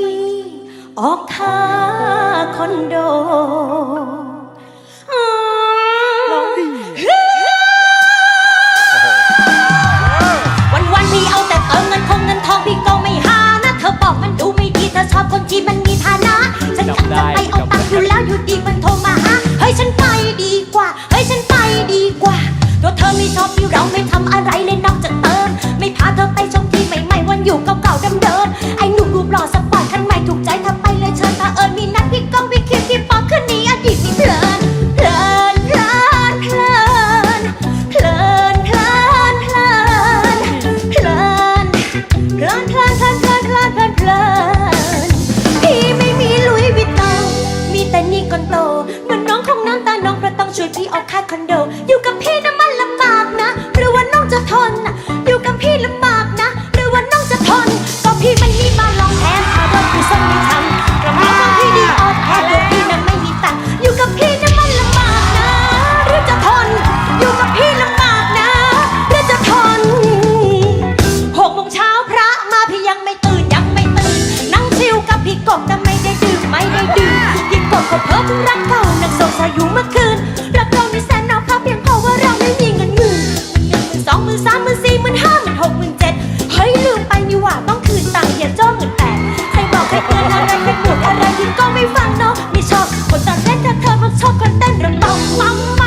ที่ ออกค่าคอนโดวันวันๆพี่เอาแต่เติมเงินคงเงินทองพี่ก็ไม่หานะ เธอบอกมันดูไม่ดีเธอชอบคนที่มันมีฐานะ ฉันขับจะไปเอาตังค์อยู่แล้วอยู่ดีมันโทรมาหาเฮ้ยฉันไปดีกว่าเฮ้ยฉันไปดีกว่าตัวเธอไม่ชอบที่เราไม่ทำอะไรเลยนอกจากเติม ไม่พาเธอไปชม อยู่กับพี่นะมันลำบากนะ หรือว่าน้องจะทนอยู่กับพี่ลำบากนะ หรือว่าน้องจะทน ก็พี่มันมีมาลองแถมพาด้วยผู้สนไม่ทันกระมังพี่ดีออกแอตัวพี่นะไม่มีตังอยู่กับพี่นะมันลำบากนะ หรือจะทน อยู่กับพี่ลำบากนะ หรือจะทนหกโมงเช้าพระมาพี่ยังไม่ตื่นยังไม่ตื่นนั่งชิวกับพี่กบแต่ไม่ได้ดื่มไม่ได้ดื่มพี่กบก็เพิ่มรักเธอ ถ้าเธอชอบคนเต้นระบำปัม